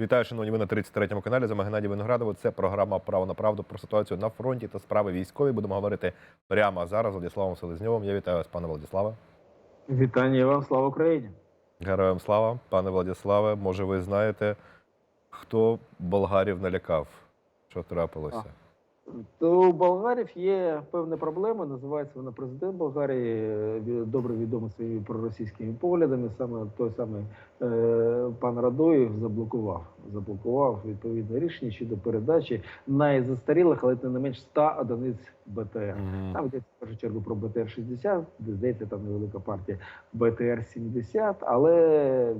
Вітаю, шановні, ви на 33-му каналі. З вами Геннадій Виноградов. Це програма Право на правду про ситуацію на фронті та справи військові. Будемо говорити прямо зараз з Владиславом Селезньовим. Я вітаю вас, пане Владиславе. Вітання вам, слава Україні! Героям слава, пане Владиславе. Може, ви знаєте, хто болгарів налякав? Що трапилося? То у болгарів є певна проблема. Називається вона президент Болгарії. е, Добре відомий своїми проросійськими поглядами. Саме той самий пан Радоєв заблокував. Заблокував відповідне рішення щодо передачі найзастарілих, але не менш 100 одиниць БТР. Мгм. Там йдеться в першу чергу про БТР-60, де здається, там невелика партія БТР-70, але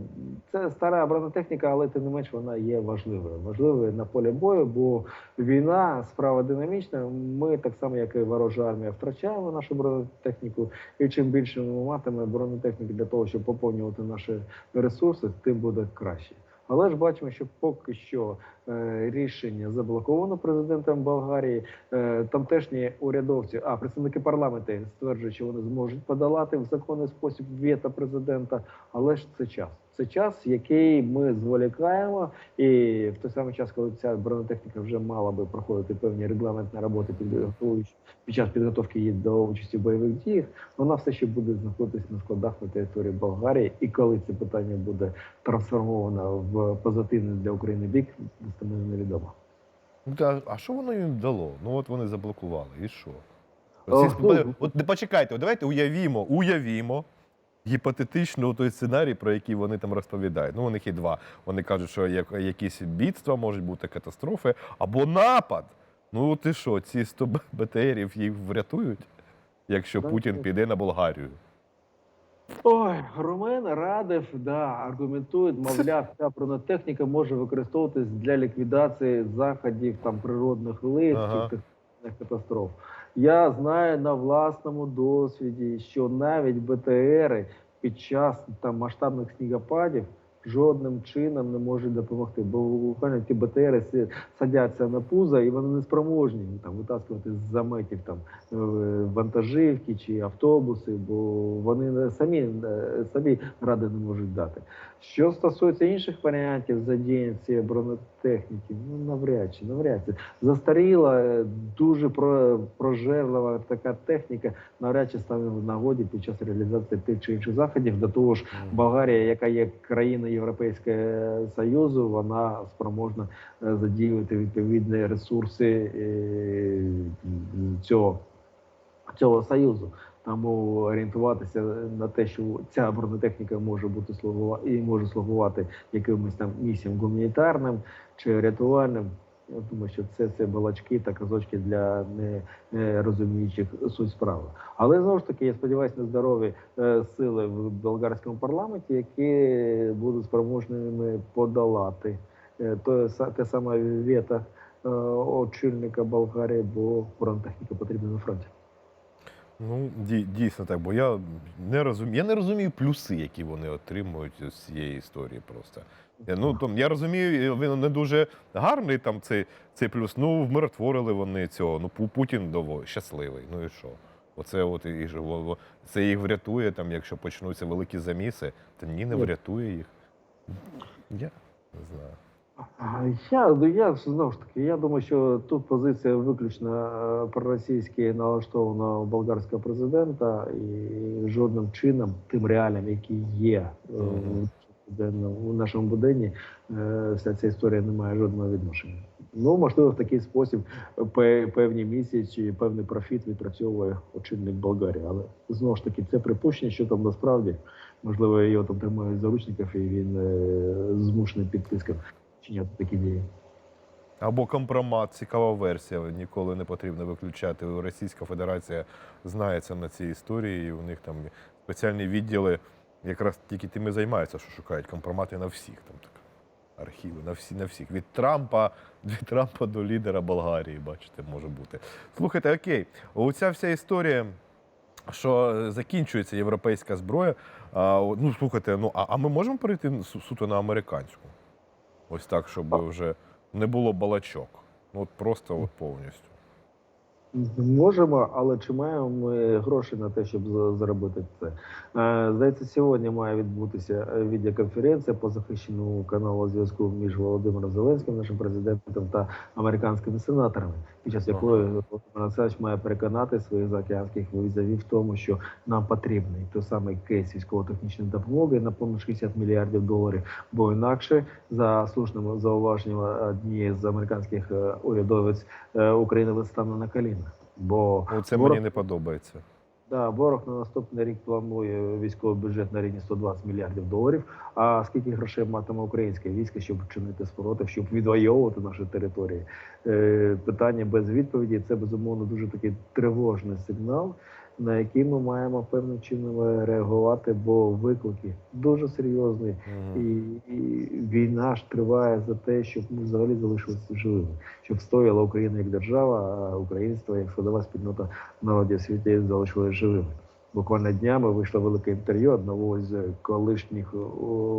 це стара бронетехніка, але тим не менш вона є важливою. Важливою на полі бою, бо війна справа динамічна. Ми так само, як і ворожа армія, втрачаємо нашу бронетехніку. І чим більше ми матимемо бронетехніки для того, щоб поповнювати наші ресурси, тим буде краще. Але ж бачимо, що поки що рішення заблоковано президентом Болгарії. Е, тамтешні урядовці, а представники парламенту стверджують, що вони зможуть подолати в законний спосіб вето президента. Але ж це час. Це час, який ми зволікаємо, і в той самий час, коли ця бронетехніка вже мала би проходити певні регламентні роботи, підготовуючи під час підготовки її до участі в бойових діях, вона все ще буде знаходитись на складах на території Болгарії. І коли це питання буде трансформовано в позитивний для України бік, достеменно невідомо. Ну, а що воно їм дало? Ну от вони заблокували. І що? Оці, ну, от не почекайте, давайте уявімо, уявімо. Гіпотетично той сценарій, про який вони там розповідають. Ну, у них є два. Вони кажуть, що як, якісь бідства можуть бути катастрофи або напад. Ну, ти що, ці 100 БТРів їх врятують, якщо Путін піде на Болгарію? Ой, Ромен Радев да, аргументує, мовляв, ця бронетехніка може використовуватись для ліквідації заходів там природних лист Ага. технічних катастроф. Я знаю на власному досвіді, що навіть БТРи під час там масштабних снігопадів жодним чином не можуть допомогти. Бо буквально ті БТРи садяться на пузо і вони не спроможні там витаскувати з заметів там е, вантажівки чи автобуси, бо вони самі самі ради не можуть дати. Що стосується інших варіантів задіяння цієї бронетехніки, ну навряд чи навряд чи застаріла, е, дуже про, прожерлива така техніка, навряд чи стане в нагоді під час реалізації тих чи інших заходів. До того ж, Болгарія, яка є країною Європейського Союзу, вона спроможна е, задіювати відповідні ресурси е, цього, цього союзу. Тому орієнтуватися на те, що ця бронетехніка може бути слугувати і може слугувати якимось там місіям гуманітарним чи рятувальним. Думаю, що це, це балачки та казочки для не, не суть справи. Але знову ж таки, я сподіваюся на здорові е, сили в болгарському парламенті, які будуть спроможними подолати е, то те саме вето е, очільника Болгарії, бо бронетехніка потрібна на фронті. Ну, дій- дійсно так, бо я не розумію. Я не розумію плюси, які вони отримують з цієї історії просто. Я, ну, там, я розумію, він не дуже гарний там цей, цей плюс. Ну, вмиротворили вони цього. Ну, Путін доволі щасливий. Ну і що? Оце от і це їх врятує, там, якщо почнуться великі заміси, то ні, не врятує їх. Я не знаю. Я, ну, я знову ж таки, я думаю, що тут позиція виключно е, проросійськи налаштована болгарського президента і жодним чином тим реаліям, які є е, в у нашому буденні, е, вся ця історія не має жодного відношення. Ну, можливо, в такий спосіб певні місяці чи певний профіт відпрацьовує очільник Болгарії. Але знову ж таки, це припущення, що там насправді можливо його там тримають в заручниках, і він змушений підписком вчиняти такі дії. Або компромат, цікава версія. Ніколи не потрібно виключати. Російська Федерація знається на цій історії, і у них там спеціальні відділи якраз тільки тим і займаються, що шукають компромати на всіх. Там так, архіви, на всі, на всіх. Від Трампа, від Трампа до лідера Болгарії, бачите, може бути. Слухайте, окей, оця вся історія. Що закінчується європейська зброя. А, ну, слухайте, ну а, а ми можемо перейти суто на американську? Ось так, щоб вже не було балачок. Ну, от просто от повністю. Можемо, але чи маємо ми гроші на те, щоб зробити заробити це? Е, Здається, сьогодні має відбутися е, відеоконференція по захищеному каналу зв'язку між Володимиром Зеленським, нашим президентом, та американськими сенаторами, під час якої Олександрович має переконати своїх заокеанських візаві в тому, що нам потрібний той самий кейс військово-технічної допомоги на понад 60 мільярдів доларів, бо інакше за слушним зауваженням однієї з американських е, урядовець е, Україна стане на коліна. Бо це мені не подобається. Да, ворог на наступний рік планує військовий бюджет на рівні 120 мільярдів доларів. А скільки грошей матиме українське військо, щоб вчинити спротив, щоб відвоювати наші території? Е, питання без відповіді. Це безумовно дуже такий тривожний сигнал, на який ми маємо певним чином реагувати, бо виклики дуже серйозні. І, і війна ж триває за те, щоб ми взагалі залишилися живими, щоб стояла Україна як держава, а українство як складова спільнота народів світу залишилися живими. Буквально днями вийшло велике інтерв'ю одного з колишніх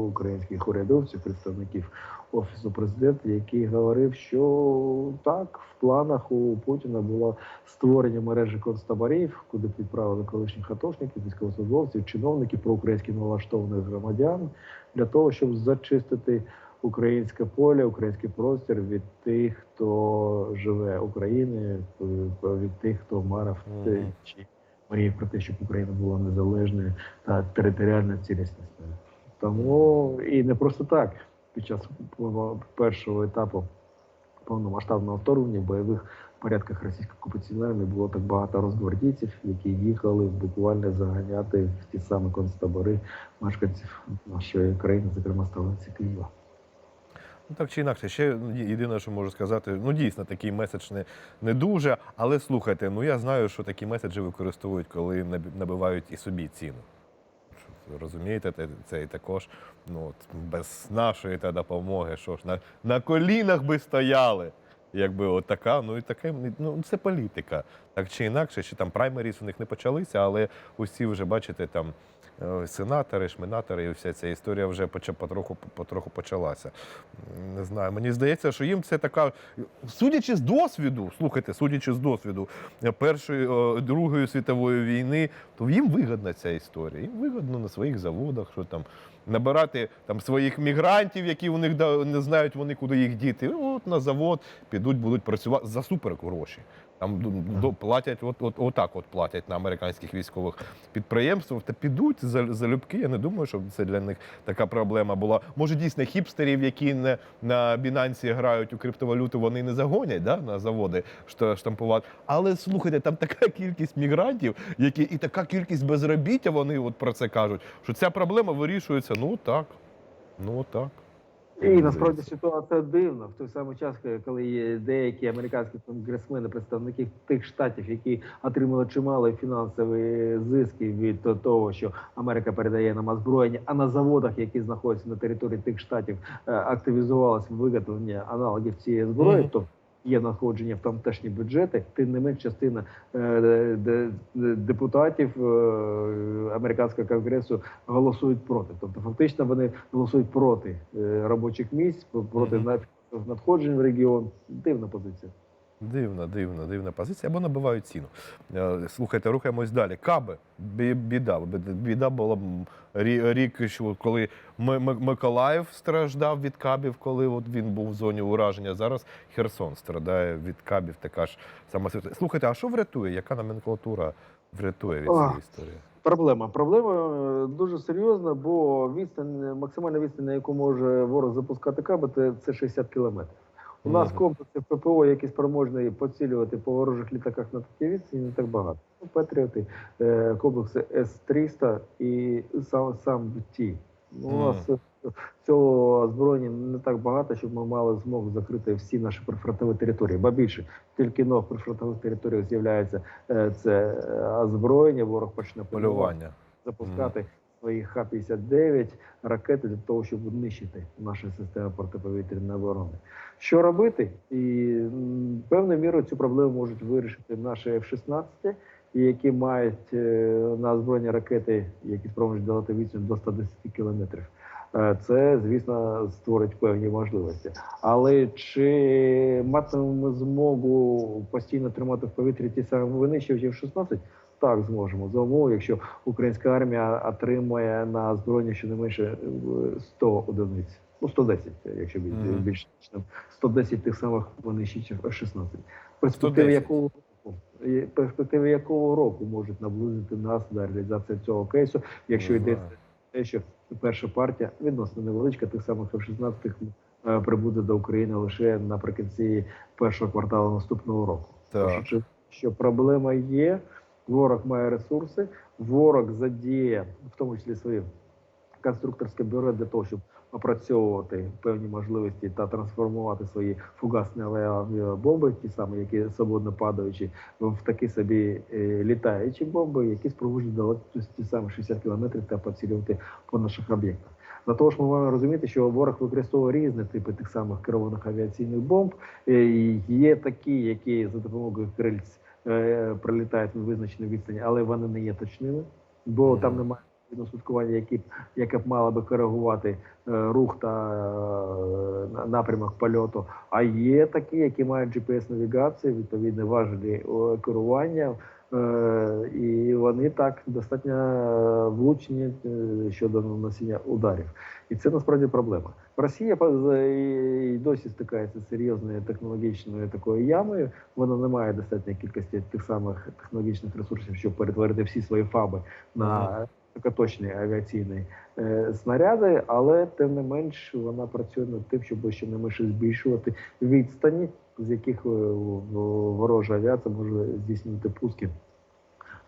українських урядовців, представників офісу президента, який говорив, що так в планах у Путіна було створення мережі концтаборів, куди б відправили колишніх атошників, військовослужбовців, чиновників, проукраїнськи налаштованих громадян для того, щоб зачистити українське поле, український простір від тих, хто живе Україною, від тих, хто Мгм. чи мріяв про те, щоб Україна була незалежною та територіально цілісною. Тому і не просто так під час першого етапу повномасштабного вторгнення в бойових порядках російської окупаційної армії було так багато розгвардійців, які їхали буквально заганяти в ті самі концтабори мешканців нашої країни, зокрема столиці Києва. Ну, так чи інакше, ще єдине, що можу сказати, ну дійсно такий меседж не, не дуже. Але слухайте, ну я знаю, що такі меседжі використовують, коли набивають і собі ціну. Розумієте, це, і також ну, от, без нашої та допомоги, що ж, на, на колінах би стояли. Якби от така, ну і таке, ну це політика. Так чи інакше, ще там праймеріс у них не почалися, але усі вже бачите, там сенатори, шминатори, і вся ця історія вже потроху, потроху почалася. Не знаю, мені здається, що їм це така. Судячи з досвіду, слухайте, судячи з досвіду е, Першої, е, Другої світової війни, то їм вигідна ця історія. Їм вигідно на своїх заводах, що там набирати там своїх мігрантів, які у них не знають вони, куди їх діти. От на завод підуть, будуть працювати за супер гроші. Там до- платять, от, от, отак от платять на американських військових підприємствах, та підуть за залюбки. Я не думаю, щоб це для них така проблема була. Може, дійсно, хіпстерів, які не на Бінансі грають у криптовалюту, вони не загонять да, на заводи штампувати. Але слухайте, там така кількість мігрантів, які і така кількість безробіття, вони от про це кажуть, що ця проблема вирішується. Ну так, ну так. І насправді ситуація дивна в той самий час, коли є деякі американські конгресмени, представники тих штатів, які отримали чимало фінансові зиски від того, що Америка передає нам озброєння, а на заводах, які знаходяться на території тих штатів, е, активізувалось виготовлення аналогів цієї зброї. Мгм. Тобто є надходження в тамтешні бюджети, тим не менш частина е, де- де- депутатів е, американського конгресу голосують проти. Тобто, фактично, вони голосують проти е, робочих місць, проти надходжень в регіон. Дивна позиція. Дивна, дивна, дивна позиція, або набивають ціну. Е, Слухайте, рухаємось далі. Каби, біда. Біда була рік, коли Миколаїв страждав від кабів, коли от він був в зоні ураження. Зараз Херсон страдає від кабів. Така ж сама ситуація. Слухайте, а що врятує? Яка номенклатура врятує від цієї історії? Проблема. Проблема е, дуже серйозна, бо відстань, максимальна відстань, на яку може ворог запускати каби, це 60 кілометрів. У нас Мгм. комплексів ППО, які спроможні поцілювати по ворожих літаках на такій відстані, не так багато. Ну, Патріоти, е, комплекси С-300 і сам, сам ті. Ну, У нас цього озброєння не так багато, щоб ми мали змогу закрити всі наші прифронтові території. Ба більше, тільки но в прифронтових територіях з'являється е, це е, озброєння, ворог почне Полювання. запускати свої Х-59 ракети для того, щоб нищити наші системи протиповітряної оборони. Що робити? І певною мірою цю проблему можуть вирішити наші F-16, і які мають е, на озброєнні ракети, які спроможні долати відстань до 110 кілометрів. Е, Це, звісно, створить певні можливості. Але чи матимемо змогу постійно тримати в повітрі ті самі винищувачі в 16? Так, зможемо. За умови, якщо українська армія отримає на озброєння щонайменше е, 100 одиниць. Ну, 110, якщо більш, Мгм. більш точно. 110 тих самих винищувачів F-16. Перспективи якого року, перспективи якого року можуть наблизити нас до реалізації цього кейсу, якщо Не йдеться знаю. те, що перша партія відносно невеличка, тих самих F-16 е, прибуде до України лише наприкінці першого кварталу наступного року. Так. Чи- що проблема є, ворог має ресурси, ворог задіє, в тому числі свої конструкторське бюро для того, щоб опрацьовувати певні можливості та трансформувати свої фугасні авіабомби, ті самі, які свободно падаючі, в такі собі е, літаючі бомби, які спроможні долати ті самі 60 кілометрів та поцілювати по наших об'єктах. Для того ж ми маємо розуміти, що ворог використовує різні типи тих самих керованих авіаційних бомб. Е, Є такі, які за допомогою крильць прилітають на визначені відстані, але вони не є точними, бо там немає святкування, яке б яке б мало би коригувати е, рух та е, на- напрямок польоту. А є такі, які мають GPS-навігацію, відповідне важелі е, керування. Е, і вони так достатньо е, влучні е, щодо нанесення ударів, і це насправді проблема. Росія і досі стикається з серйозною технологічною такою ямою. Вона не має достатньої кількості тих самих технологічних ресурсів, щоб перетворити всі свої фаби на високоточні авіаційні снаряди, але тим не менш вона працює над тим, щоб щонайменше збільшувати відстані, з яких е, ворожа авіація може здійснювати пуски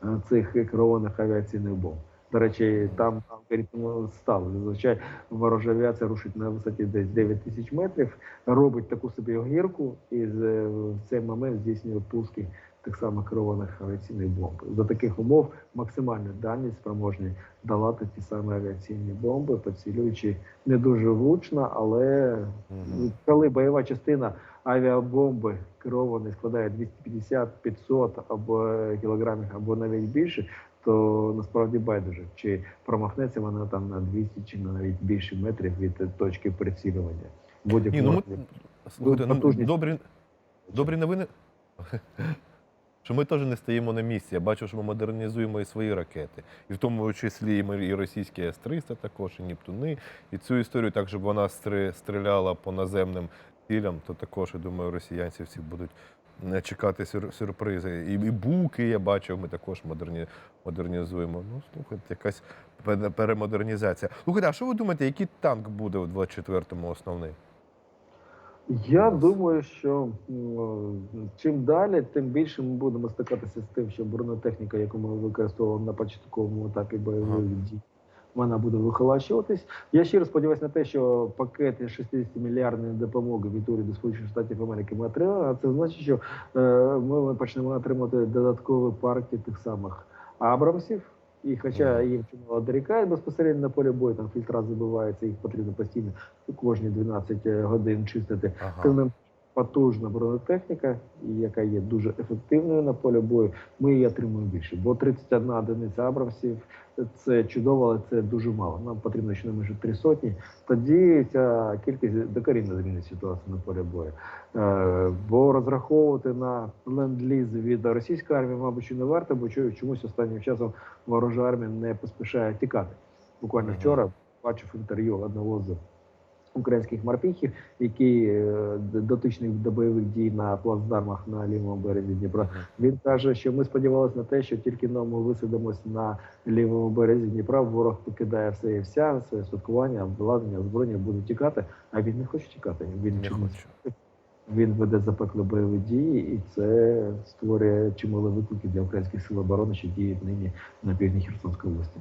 е, цих керованих авіаційних бомб. До речі, там алгоритм став. Зазвичай ворожа авіація рушить на висоті десь 9 тисяч метрів, робить таку собі огірку і в цей момент здійснює пуски тих самих керованих авіаційних бомб. За таких умов максимальна дальність спроможні долати ті самі авіаційні бомби, поцілюючи не дуже влучно, але коли бойова частина авіабомби керованої складає 250-500 або кілограмів, або навіть більше, то насправді байдуже, чи промахнеться вона там на 200 чи на навіть більше метрів від точки прицілювання. Ні, ну ми слухайте, ну, добрі, добрі новини. Що ми теж не стоїмо на місці. Я бачу, що ми модернізуємо і свої ракети. І в тому числі і ми- і російські С-300 також, і Нептуни. І цю історію так, щоб вона стріляла по наземним цілям, то також, я думаю, росіянці всі будуть чекати сюр- сюрпризи. І, і буки, я бачив, ми також модерні, модернізуємо. Ну, слухайте, якась перемодернізація. Слухайте, а що ви думаєте, який танк буде у 24-му основний? Я думаю, що чим далі, тим більше ми будемо стикатися з тим, що бронетехніка, яку ми використовували на початковому етапі бойових дій, вона буде вихолащуватись. Я щиро сподіваюся на те, що пакет 60 мільярдної допомоги від уряду Сполучених Штатів Америки ми отримаємо. А це значить, що е, ми почнемо отримати додаткові партії тих самих Абрамсів. І хоча їм чимало дорікають безпосередньо на полі бою, там фільтра забиваються, їх потрібно постійно кожні 12 годин чистити. Ага. Тим потужна бронетехніка, яка є дуже ефективною на полі бою, ми її отримуємо більше. Бо 31 одиниця Абрамсів це чудово, але це дуже мало. Нам потрібно щонайменше три сотні. Тоді ця кількість докорінно змінить ситуацію на полі бою. Е, бо розраховувати на ленд-ліз від російської армії, мабуть, не варто, бо чо- чомусь останнім часом ворожа армія не поспішає тікати. Буквально вчора бачив інтерв'ю одного з українських морпіхів, який е, д- дотичний до бойових дій на плацдармах на лівому березі Дніпра. Він каже, що ми сподівалися на те, що тільки но ми висадимось на лівому березі Дніпра, ворог покидає все і вся, своє святкування, обладнання, озброєння буде тікати. А він не хоче тікати. Він Не хочу. він веде запеклі бойові дії, і це створює чимало викликів для українських сил оборони, що діють нині на півдні Херсонської області.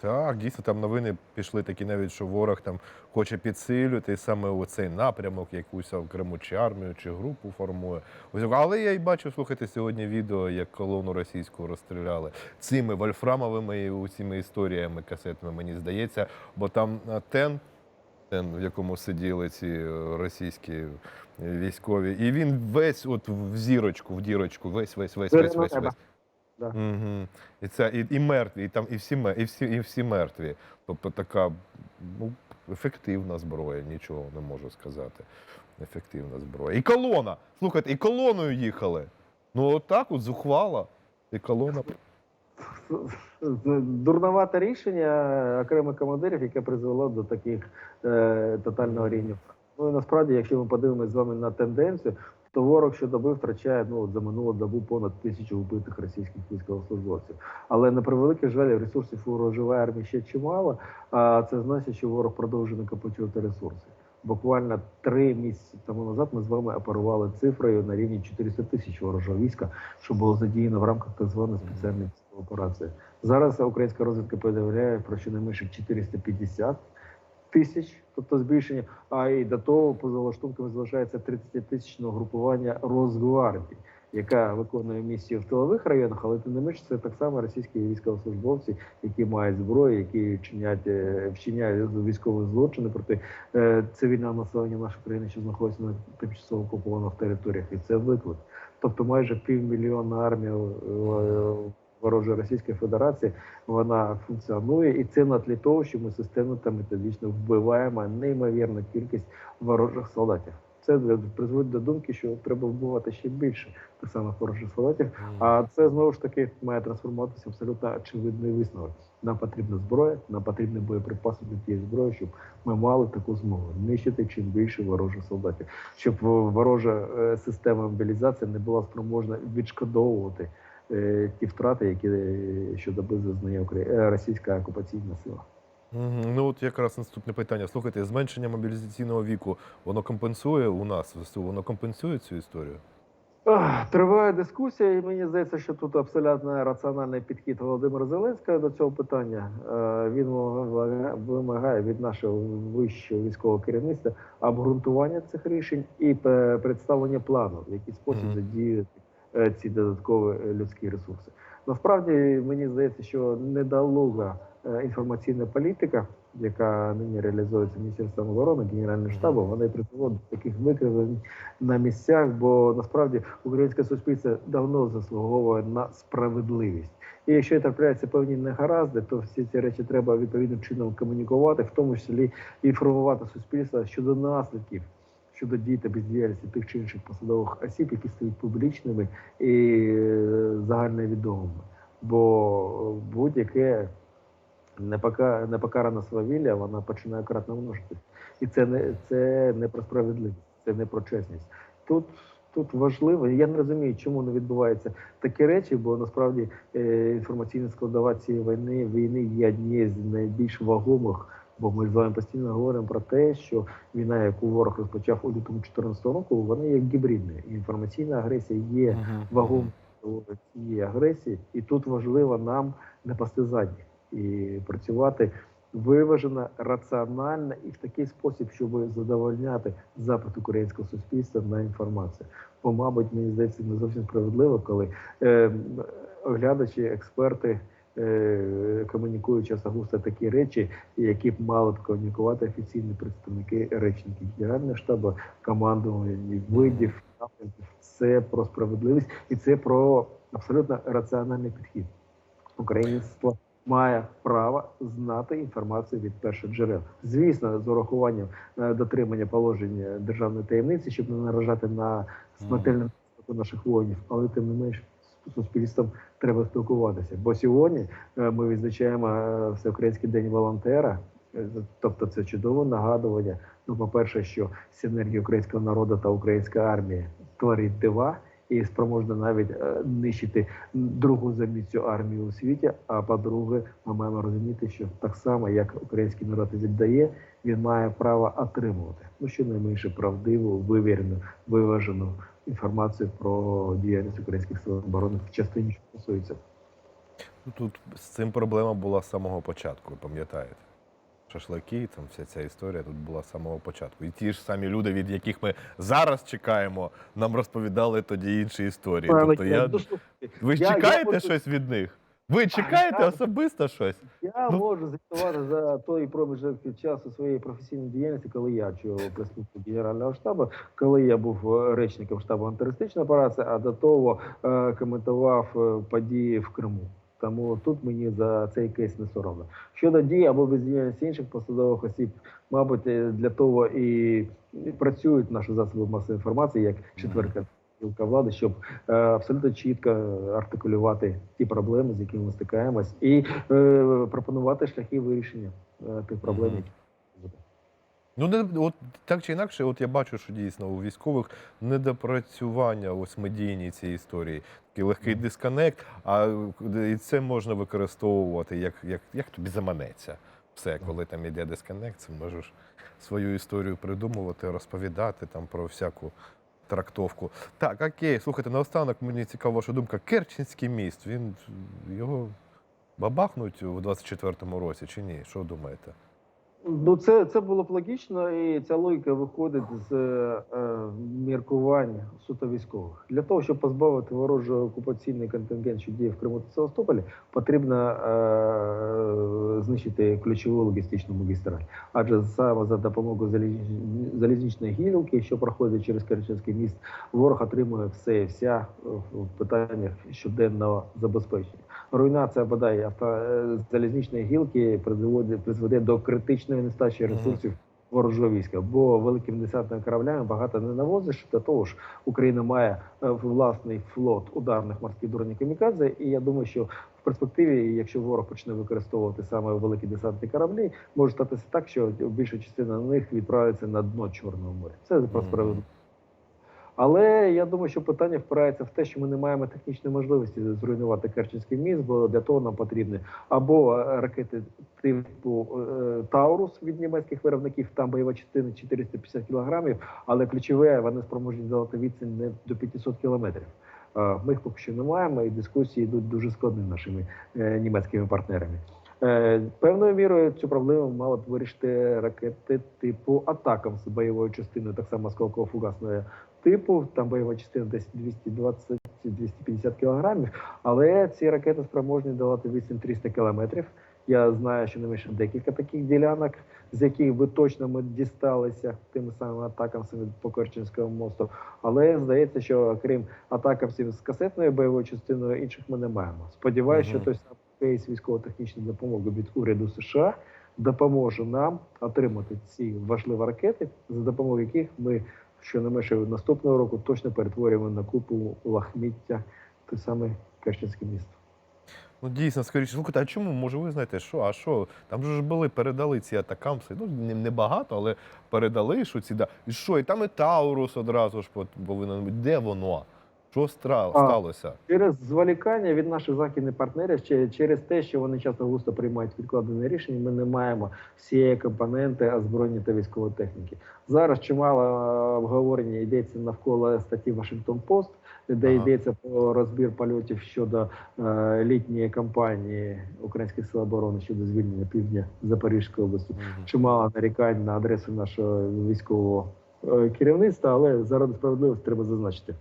Так, дійсно, там новини пішли такі навіть, що ворог там хоче підсилювати саме у цей напрямок, якусь окрему чи армію, чи групу формує. Ось, але я й бачив, слухайте, сьогодні відео, як колону російську розстріляли цими вольфрамовими і цими історіями касетами, мені здається, бо там а, тен, тен, в якому сиділи ці е, російські е, військові, і він весь от в зірочку, в дірочку, весь, весь, весь, весь, весь, весь. Да. Угу. І це і, і мертві, і там і всі, і всі, і всі мертві. Тобто така ну, ефективна зброя, нічого не можу сказати. Ефективна зброя. І колона. Слухайте, і колоною їхали. Ну, отак от зухвала. І колона. Дурновате рішення окремих командирів, яке призвело до таких е, тотального рівня. Ну і насправді, якщо ми подивимося з вами на тенденцію, то ворог щодоби втрачає ну от за минулу добу понад тисячу вбитих російських військовослужбовців. Але на превеликий жаль, ресурсів у ворожої армії ще чимало. А це значить, що ворог продовжує накопичувати ресурси. Буквально три місяці тому назад ми з вами оперували цифрою на рівні 400 тисяч ворожого війська, що було задіяно в рамках так званої спеціальної операції. Зараз українська розвідка повідомляє про щонайменше 450 тисяч, тобто збільшення. А і до того поза лаштунками залишається 30 тисячного групування Росгвардії, яка виконує місію в тилових районах, але тим не менш це так само російські військовослужбовці, які мають зброю, які вчиняють, е, вчиняють військові злочини проти е, цивільного населення нашої країни, що знаходиться на тимчасово окупованих територіях, і це виклик. Тобто майже півмільйонна армія е, ворожої Російської Федерації вона функціонує, і це на тлі того, що ми системно та методично вбиваємо неймовірну кількість ворожих солдатів. Це призводить до думки, що треба вбивати ще більше тих самих ворожих солдатів. А це знову ж таки має трансформуватися в абсолютно очевидний висновок. Нам потрібна зброя, нам потрібні боєприпаси до тієї зброї, щоб ми мали таку змогу нищити чим більше ворожих солдатів, щоб ворожа е, система мобілізації не була спроможна відшкодовувати ті втрати, які е, щодоби зазнає е, російська окупаційна сила. Ну от якраз наступне питання. Слухайте, зменшення мобілізаційного віку воно компенсує у нас воно компенсує цю історію? Триває дискусія, і мені здається, що тут абсолютно раціональний підхід Володимира Зеленського до цього питання. Е, Він вимагає- від нашого вищого військового керівництва обґрунтування цих рішень і представлення плану, в який спосіб задіяти е, ці додаткові е, людські ресурси. Насправді мені здається, що недолуга е, інформаційна політика, яка нині реалізується Міністерством оборони, Генеральним штабом, вони призводять до таких викривлень на місцях, бо насправді українське суспільство давно заслуговує на справедливість. І якщо трапляються певні негаразди, то всі ці речі треба відповідним чином комунікувати, в тому числі інформувати суспільство щодо наслідків. Щодо дій та бездіяльності тих чи інших посадових осіб, які стають публічними і е, загальновідомими. Бо будь-яке непока- непокарана свавілля, вона починає кратно множитись. І це не це не про справедливість, це не про чесність. Тут тут важливо. Я не розумію, чому не відбуваються такі речі, бо насправді е, інформаційна складова цієї війни війни є однією з найбільш вагомих. Бо ми з вами постійно говоримо про те, що війна, яку ворог розпочав у лютому 2014 року, вона є гібридною. І інформаційна агресія є вагомою цієї агресії, і тут важливо нам не пасти задніх і працювати виважено, раціонально і в такий спосіб, щоб задовольняти запит українського суспільства на інформацію. Бо, мабуть, мені здається, не зовсім справедливо, коли е, оглядачі, експерти. Е, Комунікують часто такі речі, які б мали б комунікувати офіційні представники речники Генерального штабу, командування видів. Це про справедливість і це про абсолютно раціональний підхід. Українство має право знати інформацію від перших джерел. Звісно, з урахуванням е, дотримання положень е, державної таємниці, щоб не наражати на смертельну наших воїнів, але тим не менш з суспільством треба спілкуватися. Бо сьогодні е, ми відзначаємо е, всеукраїнський день волонтера. Е, Тобто це чудове нагадування. Ну, по-перше, що синергія українського народу та українська армія творить дива і спроможна навіть нищити другу за місцю армію у світі. А по-друге, ми маємо розуміти, що так само як український народ віддає, він має право отримувати ну щонайменше правдиву, вивірену, виважену інформацію про діяльність українських сил оборони в частині, що стосується. Ну, Тут з цим проблема була з самого початку, пам'ятаєте? Шашлики, там вся ця історія тут була з самого початку. І ті ж самі люди, від яких ми зараз чекаємо, нам розповідали тоді інші історії. Тобто я... Ну, Ви ж я- я чекаєте щось від них? Ви чекаєте особисто щось? Я Ну. можу звітувати за той проміжок часу своєї професійної діяльності, коли я очолював прес-службу Генерального штабу, коли я був е, речником штабу антитерористичної операції, а до того е, коментував е, події в Криму. Тому тут мені за цей кейс не соромно. Щодо дій або бездіяльності інших посадових осіб, мабуть, е, для того і і працюють наші засоби масової інформації, як четверка гілка влади, щоб е, абсолютно чітко артикулювати ті проблеми, з якими ми стикаємось, і е, пропонувати шляхи вирішення е, тих проблем, які. Ну, не, от так чи інакше, от я бачу, що дійсно у військових недопрацювання ось медійні цієї історії. Такий легкий дисконект, а і це можна використовувати як, як, як тобі заманеться. Все, коли там іде дисконект, це можеш свою історію придумувати, розповідати там про всяку трактовку. Так, окей, слухайте, наостанок мені цікава ваша думка. Керченський міст, він його бабахнуть у 24-му році чи ні? Що думаєте? Ну, це, це було б логічно, і ця логіка виходить з е, е, міркувань суто військових. Для того, щоб позбавити ворожий окупаційний контингент, що діє в Криму та Севастополі, потрібно е, знищити ключову логістичну магістраль. Адже саме за допомогою залізничної гілки, що проходить через Керченський міст, ворог отримує все і вся в питаннях щоденного забезпечення. Руйнація бодай авто е, залізничної гілки призводить призведе до критичної нестачі ресурсів ворожого війська. Бо великими десантними кораблями багато не навозиш. До того ж, Україна має е, власний флот ударних морських дронів камікадзе. І я думаю, що в перспективі, якщо ворог почне використовувати саме великі десантні кораблі, може статися так, що більша частина них відправиться на дно Чорного моря. Це про справедливість. Але я думаю, що питання впирається в те, що ми не маємо технічної можливості зруйнувати Керченський міст, бо для того нам потрібні або е, ракети типу е, Таурус від німецьких виробників, там бойова частина 450 кілограмів, але ключове вони спроможні здолати відстань не до 500 кілометрів. Е, Ми їх поки що не маємо, і дискусії йдуть дуже складні нашими німецькими партнерами. Певною мірою цю проблему мали б вирішити ракети типу Атакам з бойовою частиною, так само осколково-фугасної типу. Там бойова частина десь 220-250 кілограмів. Але ці ракети спроможні давати 8-300 кілометрів. Я знаю, що не менше декілька таких ділянок, з яких би точно ми дісталися тими самими атакамсами по Керченському мосту. Але здається, що крім атакамсів з касетною бойовою частиною, інших ми не маємо. Сподіваюся, Мгм. що той самий кейс військово-технічної допомоги від уряду США допоможе нам отримати ці важливі ракети, за допомогою яких ми щонайменше наступного року точно перетворюємо на купу лахміття те саме Керченське місто. Ну, дійсно, скоріше, слухайте, а чому? Може, ви знаєте, що? А що? Там ж були, передали ці атакамси. Ну, не- небагато, але передали, що ці. Да. І що? І там і Таурус одразу ж повинен бути. Де воно? Що сталося? Через зволікання від наших західних партнерів, чи через те, що вони часто густо приймають відкладені рішення, ми не маємо всієї компоненти озброєння та військової техніки. Зараз чимало е, обговорення йдеться навколо статті Вашингтон Пост, де Ага. йдеться про розбір польотів щодо е, літньої кампанії українських сил оборони щодо звільнення півдня Запорізької області. Мгм. Чимало нарікань на адресу нашого військового е, керівництва, але заради справедливості треба зазначити.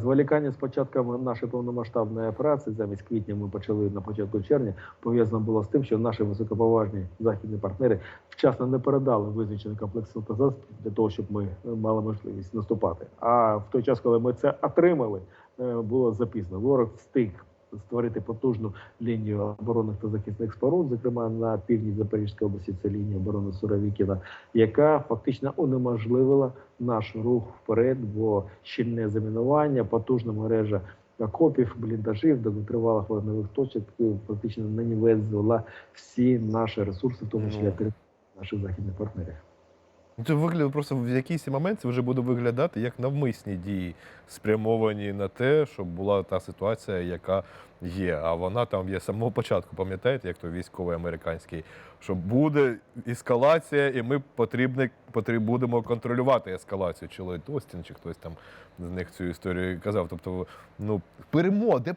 Зволікання з початком нашої повномасштабної операції замість квітня ми почали на початку червня. Пов'язано було з тим, що наші високоповажні західні партнери вчасно не передали визначений комплекс засобів для того, щоб ми мали можливість наступати. А в той час, коли ми це отримали, е, було запізно. Ворог встиг створити потужну лінію оборонних та захисних споруд, зокрема на півдні Запорізької області, це лінія оборони Суровікіна, яка фактично унеможливила наш рух вперед, бо щільне замінування, потужна мережа окопів, бліндажів, довготривалих вогневих точок е, фактично нанівезла всі наші ресурси, в тому числі Ну. наших західних партнерів. Ну, Це виглядає просто в якийсь момент це вже буде виглядати як навмисні дії, спрямовані на те, щоб була та ситуація, яка є. А вона там є з самого початку. Пам'ятаєте, як то військовий американський, що буде ескалація, і ми потрібні, потріб, будемо контролювати ескалацію. Чи Остін, чи хтось там з них цю історію казав. Тобто, ну перемо, де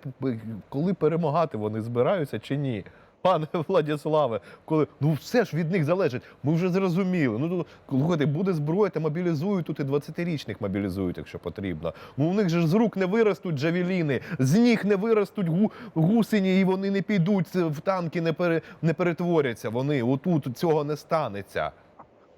коли перемагати, вони збираються чи ні? Пане Владіславе, коли ну все ж від них залежить. Ми вже зрозуміли. Ну слухайте, буде зброя, та мобілізують тут і 20-річних мобілізують, якщо потрібно. Ну у них же з рук не виростуть джавеліни, з ніг не виростуть гу, гусені, і вони не підуть в танки, не пере, не перетворяться. Вони отут цього не станеться.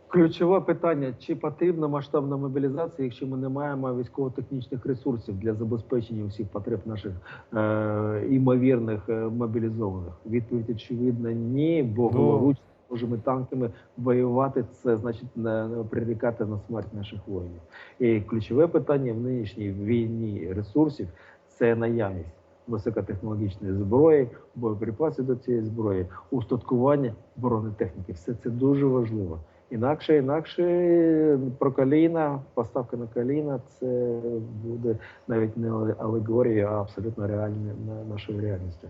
Ключове питання: чи потрібна масштабна мобілізація, якщо ми не маємо військово-технічних ресурсів для забезпечення усіх потреб наших е, імовірних е, мобілізованих? Відповідь очевидна ні, бо Ну. голоруч схожими танками воювати це значить не, не прирікати на смерть наших воїнів. І ключове питання в нинішній війні ресурсів це наявність високотехнологічної зброї, боєприпасів до цієї зброї, устаткування бронетехніки. Все це дуже важливо. Інакше, інакше про коліна, поставка на коліна це буде навіть не алегорія, а абсолютно реальне на нашою реальністю.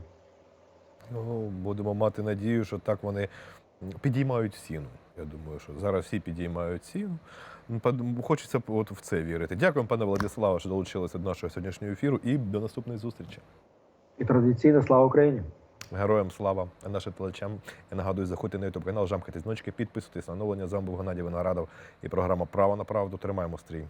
Ну, будемо мати надію, що так вони підіймають ціну. Я думаю, що зараз всі підіймають ціну. Ну, Хочеться от в це вірити. Дякую, пане Владиславе, що долучилися до нашого сьогоднішнього ефіру і до наступної зустрічі. І традиційно слава Україні! Героям слава нашим телечам. Я нагадую, заходьте на YouTube канал, жамкайте зночки, підписуйтесь на оновлення. З вами був Геннадій Виноградов і програма Право на правду. Тримаємо стрій.